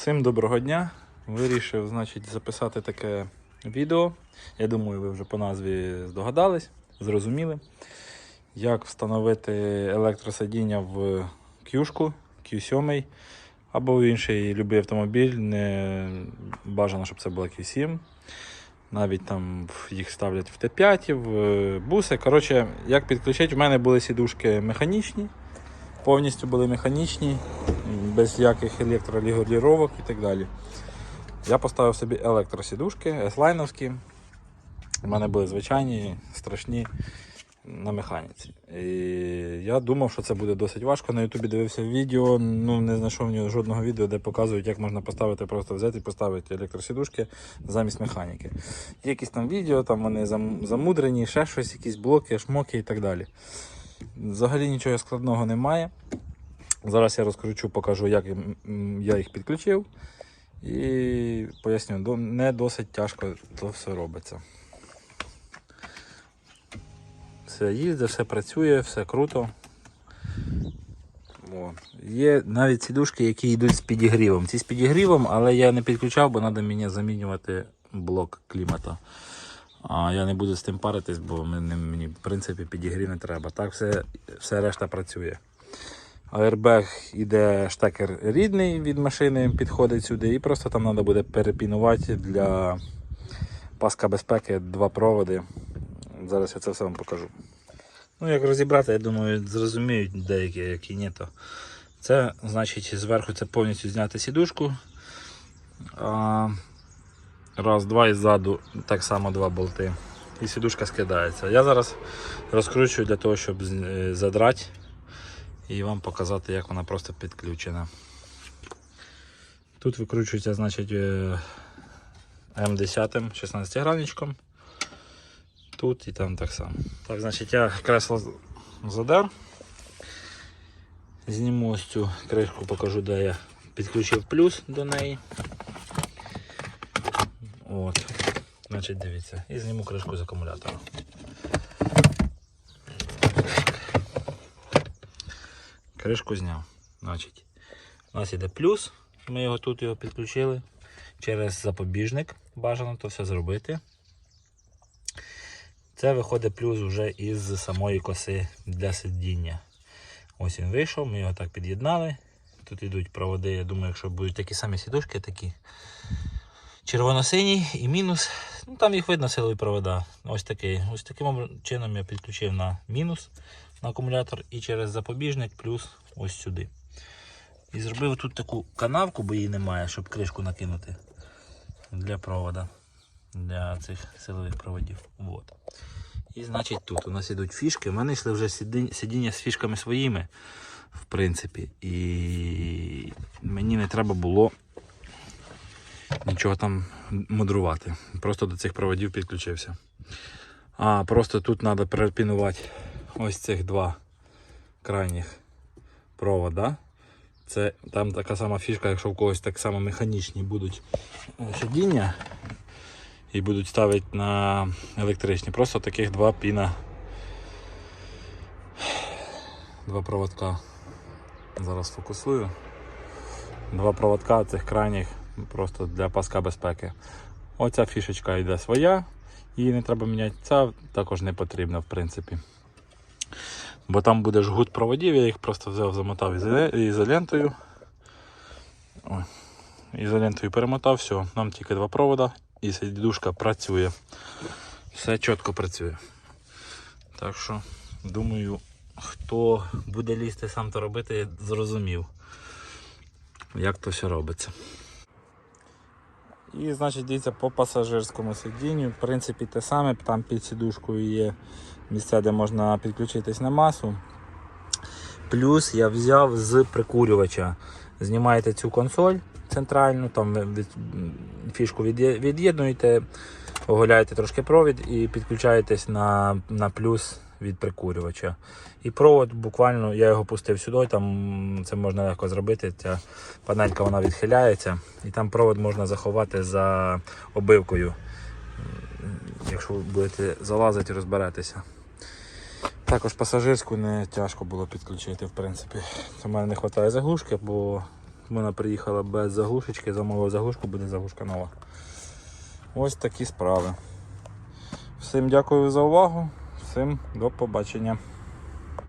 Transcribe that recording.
Всім доброго дня. Вирішив значить, записати таке відео. Я думаю, ви вже по назві здогадались, зрозуміли, як встановити електросидіння в Q-шку, Q7 або в інший будь-який автомобіль. Не бажано, щоб це була Q7. Навіть там їх ставлять в Т5, в буси. Коротше, як підключити, в мене були сідушки механічні, повністю були механічні, без яких електрорегулювання і так далі. Я поставив собі електросідушки, S-лайновські. У мене були звичайні, страшні на механіці. І я думав, що це буде досить важко. На Ютубі дивився відео, ну не знайшов жодного відео, де показують, як можна поставити, просто взяти і поставити електросідушки замість механіки. Є якісь там відео, там вони замудрені, ще щось, якісь блоки, шмоки і так далі. Взагалі нічого складного немає. Зараз я розкручу, покажу, як я їх підключив. І поясню, не досить тяжко то все робиться. Все їздить, все працює, все круто. О. Є навіть сідушки, які йдуть з підігрівом. Ці з підігрівом, але я не підключав, бо треба мені замінювати блок клімата. А я не буду з тим паритись, бо мені, мені в принципі підігрів не треба. Так все, все решта працює. Airbag іде штекер рідний від машини, підходить сюди, і просто там треба буде перепінувати для паска безпеки два проводи. Зараз я це все вам покажу. Ну, як розібрати, я думаю, зрозуміють деякі, які ні, то. Це значить зверху це повністю зняти сідушку. А, раз, два і ззаду так само два болти. І сідушка скидається. Я зараз розкручую для того, щоб е, задрати і вам показати, як вона просто підключена. Тут викручується значить, е, М10 16 граничком. Тут і там так само. Так, значить, я кресло задер. Зніму ось цю кришку, покажу, де я підключив плюс до неї. От. Значить, дивіться. І зніму кришку з акумулятора. Кришку зняв. Значить, у нас іде плюс. Ми його тут його підключили. Через запобіжник бажано то все зробити. Це виходить плюс вже із самої коси для сидіння. Ось він вийшов, ми його так під'єднали. Тут йдуть проводи, я думаю, якщо будуть такі самі сідушки, такі червоно-синій і мінус. Ну, там їх видно силові провода. Ось такий. Ось таким чином я підключив на мінус на акумулятор і через запобіжник плюс ось сюди. І зробив тут таку канавку, бо її немає, щоб кришку накинути для провода, для цих силових проводів. Вот. І значить тут у нас ідуть фішки. У мене йшли вже сидіння, з фішками своїми, в принципі. І мені не треба було нічого там мудрувати. Просто до цих проводів підключився. А просто тут треба перепінувати ось цих два крайніх провода. Це там така сама фішка, якщо в когось так само механічні будуть е, сидіння і будуть ставити на електричні. Просто таких два піна. Два проводка. Зараз фокусую. Два проводка цих крайніх просто для паска безпеки. Оця фішечка йде своя, її не треба міняти. Ця також не потрібна, в принципі. Бо там буде жгут проводів, я їх просто взяв, замотав ізолентою. Ой. Ізолентою перемотав, все, нам тільки два провода і сидушка працює. Все чітко працює. Так що, думаю, хто буде лізти сам то робити, зрозумів, як то все робиться. І, значить, дивіться, по пасажирському сидінню, в принципі, те саме, там під сідушкою є місця, де можна підключитись на масу. Плюс я взяв з прикурювача. Знімаєте цю консоль центральну, там від, фішку від'єднуєте, оголяєте трошки провід і підключаєтесь на, на плюс від прикурювача. І провод буквально я його пустив сюди, там це можна легко зробити. Ця панелька вона відхиляється, і там провод можна заховати за обивкою. Якщо ви будете залазити, розберетеся. Також пасажирську не тяжко було підключити, в принципі. У мене не вистачає заглушки, бо Вона приїхала без заглушечки, замовив заглушку, буде заглушка нова. Ось такі справи. Всім дякую за увагу, всім до побачення.